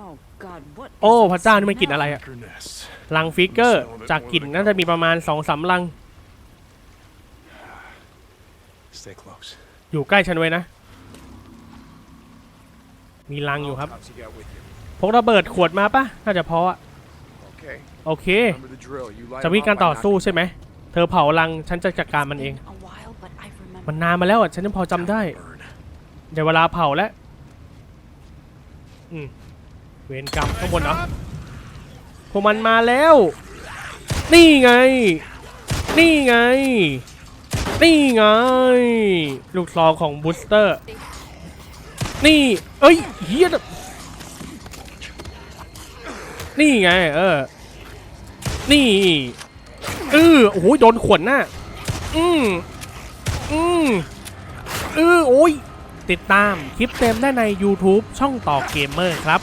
Oh God, what? โอ้ is พระ this เจ้านี่มันกลิ่น smell? อะไรอะ Anchor nest. ลังฟิกเกอร์ จากกลิ่นน่าจะมีประมาณสองสามลัง Stay close. อยู่ใกล้ฉันไว้นะ มีลังอยู่ครับ Molotovs you got with you. พกระเบิดขวดมาปะน่าจะพออะ Okay. โอเค Remember the drill. You light จะ them มี up, การ I ต่อ knock สู้ them ใช่ไหม เธอเผาลัง ฉันจะจัดการมันเอง A while, but I remember. มันนานมาแล้วอะ ฉันยังพอจำได้ Burn. เดี๋ยวเวลาเผาแล้ว อืม เวรกรรมข้างบนเนาะพวกมันมาแล้ว นี่ไง นี่ไง นี่ไง ลูกซองของบูสเตอร์ นี่ เอ้ยเฮียนี่ไง เออ นี่เออโอ้โหโดนขวนหน้า อืมอืมเออโอ้ยติดตามคลิปเต็มได้ใน YouTube ช่องต่อเกมเมอร์ครับ